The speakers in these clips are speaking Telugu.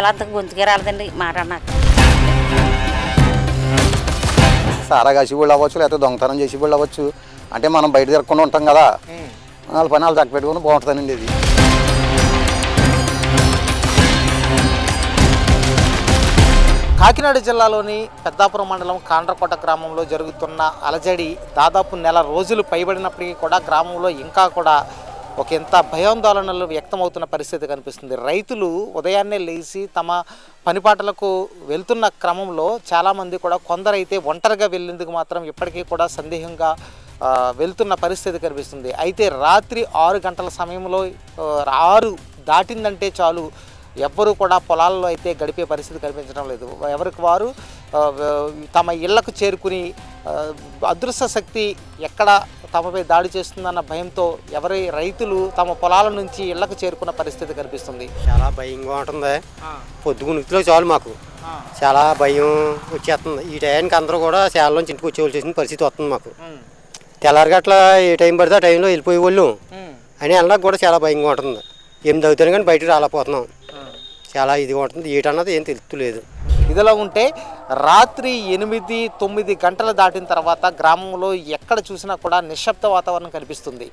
ఎలా గొంతుకే రాలేదండి. మాట నాకు సారా కాసి వాళ్ళు అవ్వచ్చు లేకపోతే దొంగతనం చేసి వాళ్ళు అవ్వచ్చు. అంటే మనం బయట తిరగకుండా ఉంటాం కదా. వాళ్ళ పని వాళ్ళు పెట్టుకుని బాగుంటుందండి ఇది. కాకినాడ జిల్లాలోని పెద్దాపురం మండలం కాండ్రకోట గ్రామంలో జరుగుతున్న అలజడి దాదాపు నెల రోజులు పైబడినప్పటికీ కూడా గ్రామంలో ఇంకా కూడా ఒక ఎంత భయాందోళనలు వ్యక్తమవుతున్న పరిస్థితి కనిపిస్తుంది. రైతులు ఉదయాన్నే లేచి తమ పనిపాటలకు వెళ్తున్న క్రమంలో చాలామంది కూడా కొందరైతే ఒంటరిగా వెళ్ళేందుకు మాత్రం ఇప్పటికీ కూడా సందేహంగా వెళ్తున్న పరిస్థితి కనిపిస్తుంది. అయితే రాత్రి ఆరు గంటల సమయంలో ఆరు దాటిందంటే చాలు. ఎవ్వరూ కూడా పొలాల్లో అయితే గడిపే పరిస్థితి కనిపించడం లేదు. ఎవరికి వారు తమ ఇళ్ళకు చేరుకుని అదృశ్య శక్తి ఎక్కడ తమపై దాడి చేస్తుందన్న భయంతో ఎవరి రైతులు తమ పొలాల నుంచి ఇళ్ళకు చేరుకున్న పరిస్థితి కనిపిస్తుంది. చాలా భయంగా ఉంటుంది. పొద్దుగునికిలో చాలు మాకు. చాలా భయం వచ్చేస్తుంది. ఈ టైంకి అందరూ కూడా శాలలోంచి ఇంటికి వచ్చేవలసిన పరిస్థితి వస్తుంది మాకు. తెల్లారిగట్ల ఏ టైం పడితే ఆ టైంలో వెళ్ళిపోయే వాళ్ళు. అని వెళ్ళడానికి కూడా చాలా భయంగా ఉంటుంది. ఎనిమిది అవుతాను కానీ బయటకు రాలేకపోతున్నాం. చాలా ఇదిగా ఉంటుంది. ఏటన్నది ఏం తెలుస్తలేదు ఇదిలా ఉంటే రాత్రి ఎనిమిది తొమ్మిది గంటలు దాటిన తర్వాత గ్రామంలో ఎక్కడ చూసినా కూడా నిశ్శబ్ద వాతావరణం కనిపిస్తుంది.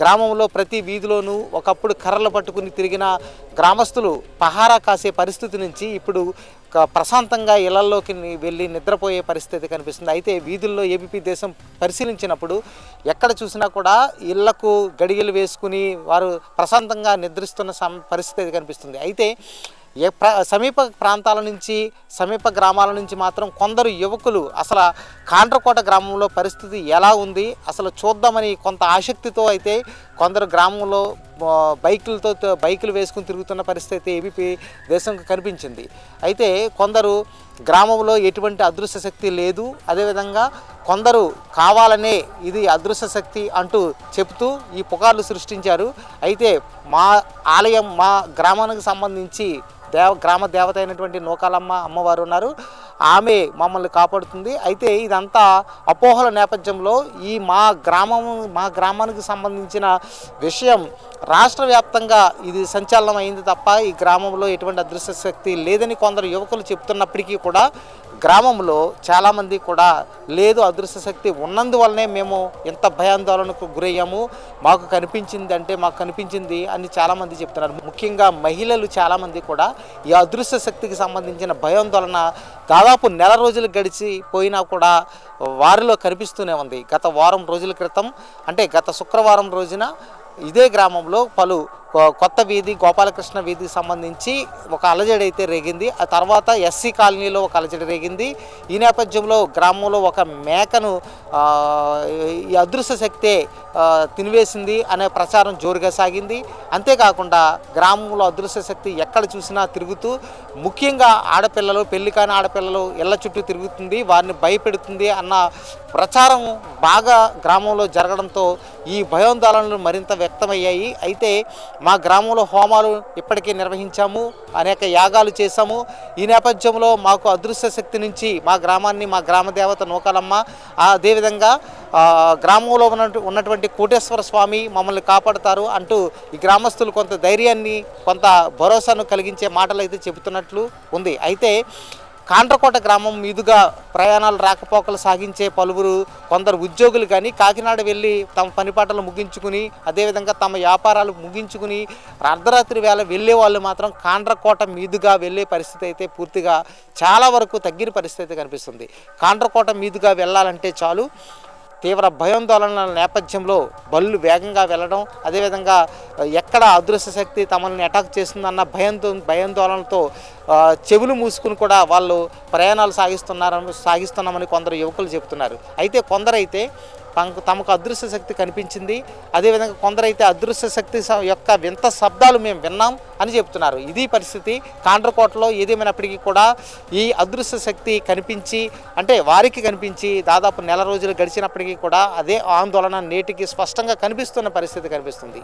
గ్రామంలో ప్రతి వీధిలోనూ ఒకప్పుడు కర్రలు పట్టుకుని తిరిగిన గ్రామస్తులు పహారా కాసే పరిస్థితి నుంచి ఇప్పుడు ప్రశాంతంగా ఇళ్ళలోకి వెళ్ళి నిద్రపోయే పరిస్థితి కనిపిస్తుంది. అయితే వీధుల్లో ఏబీపీ దేశం పరిశీలించినప్పుడు ఎక్కడ చూసినా కూడా ఇళ్ళకు గడియలు వేసుకుని వారు ప్రశాంతంగా నిద్రిస్తున్న సం- పరిస్థితి కనిపిస్తుంది. అయితే ఏ ప్ర సమీప ప్రాంతాల నుంచి సమీప గ్రామాల నుంచి మాత్రం కొందరు యువకులు అసలు కాండ్రకోట గ్రామంలో పరిస్థితి ఎలా ఉంది? అసలు చూద్దామని కొంత ఆసక్తితో అయితే కొందరు గ్రామంలో బైకులతో బైకులు వేసుకుని తిరుగుతున్న పరిస్థితి ఏబీపీ దేశంకి కనిపించింది. అయితే కొందరు గ్రామంలో ఎటువంటి అదృశ్య శక్తి లేదు. అదేవిధంగా కొందరు కావాలనే ఇది అదృశ్య శక్తి అంటూ చెబుతూ ఈ పుకార్లు సృష్టించారు. అయితే మా ఆలయం మా గ్రామానికి సంబంధించి దేవ గ్రామ దేవత అయినటువంటి నూకాలమ్మ అమ్మవారు ఉన్నారు. ఆమె మమ్మల్ని కాపాడుతుంది. అయితే ఇదంతా అపోహల నేపథ్యంలో ఈ మా గ్రామం మా గ్రామానికి సంబంధించిన విషయం రాష్ట్ర వ్యాప్తంగా ఇది సంచలనం అయింది తప్ప ఈ గ్రామంలో ఎటువంటి అదృశ్య శక్తి లేదని కొందరు యువకులు చెప్తున్నప్పటికీ కూడా గ్రామంలో చాలామంది కూడా లేదు అదృశ్య శక్తి ఉన్నందువల్లనే మేము ఎంత భయాందోళనకు గురయ్యాము. మాకు కనిపించింది అంటే మాకు కనిపించింది అని చాలామంది చెప్తున్నారు. ముఖ్యంగా మహిళలు చాలామంది కూడా ఈ అదృశ్య శక్తికి సంబంధించిన భయాందోళన దాదాపు నెల రోజులు గడిచి పోయినా కూడా వారిలో కనిపిస్తూనే ఉంది. గత వారం రోజుల క్రితం అంటే గత శుక్రవారం రోజున ఇదే గ్రామంలో పలు కొత్త వీధి గోపాలకృష్ణ వీధికి సంబంధించి ఒక అలజడి అయితే రేగింది. ఆ తర్వాత ఎస్సీ కాలనీలో ఒక అలజడి రేగింది. ఈ నేపథ్యంలో గ్రామంలో ఒక మేకను ఈ అదృశ్య శక్తే తినివేసింది అనే ప్రచారం జోరుగా సాగింది. అంతేకాకుండా గ్రామంలో అదృశ్య శక్తి ఎక్కడ చూసినా తిరుగుతూ ముఖ్యంగా ఆడపిల్లలు పెళ్ళి కాని ఆడపిల్లలు ఇళ్ళ చుట్టూ తిరుగుతుంది వారిని భయపెడుతుంది అన్న ప్రచారం బాగా గ్రామంలో జరగడంతో ఈ భయోందోళనలు మరింత వ్యక్తమయ్యాయి. అయితే మా గ్రామంలో హోమాలు ఇప్పటికే నిర్వహించాము అనేక యాగాలు చేశాము. ఈ నేపథ్యంలో మాకు అదృశ్య శక్తి నుంచి మా గ్రామాన్ని మా గ్రామ దేవత నూకాలమ్మ అదేవిధంగా గ్రామంలో ఉన్నటు ఉన్నటువంటి కోటేశ్వర స్వామి మమ్మల్ని కాపాడుతారు అంటూ ఈ గ్రామస్తులు కొంత ధైర్యాన్ని కొంత భరోసాను కలిగించే మాటలు అయితే చెబుతున్నట్లు ఉంది. అయితే కాండ్రకోట గ్రామం మీదుగా ప్రయాణాలు రాకపోకలు సాగించే పలువురు కొందరు ఉద్యోగులు కానీ కాకినాడ వెళ్ళి తమ పనిపాటలు ముగించుకుని అదేవిధంగా తమ వ్యాపారాలు ముగించుకుని అర్ధరాత్రి వేళ వెళ్ళే వాళ్ళు మాత్రం కాండ్రకోట మీదుగా వెళ్ళే పరిస్థితి అయితే పూర్తిగా చాలా వరకు తగ్గిన పరిస్థితి కనిపిస్తుంది. కాండ్రకోట మీదుగా వెళ్ళాలంటే చాలు. తీవ్ర భయాందోళనల నేపథ్యంలో బళ్ళు వేగంగా వెళ్ళడం అదేవిధంగా ఎక్కడ అదృశ్య శక్తి తమల్ని అటాక్ చేస్తుందన్న భయంతో భయాందోళనతో చెవులు మూసుకుని కూడా వాళ్ళు ప్రయాణాలు సాగిస్తున్నారని సాగిస్తున్నామని కొందరు యువకులు చెబుతున్నారు. అయితే కొందరైతే తమకు తమకు అదృశ్య శక్తి కనిపించింది. అదేవిధంగా కొందరైతే అదృశ్య శక్తి యొక్క వింత శబ్దాలు మేము విన్నాం అని చెప్తున్నారు. ఇది పరిస్థితి. కాండ్రకోటలో ఏదేమైనప్పటికీ కూడా ఈ అదృశ్య శక్తి కనిపించి అంటే వారికి కనిపించి దాదాపు నెల రోజులు గడిచినప్పటికీ కూడా అదే ఆందోళన నేటికి స్పష్టంగా కనిపిస్తున్న పరిస్థితి కనిపిస్తుంది.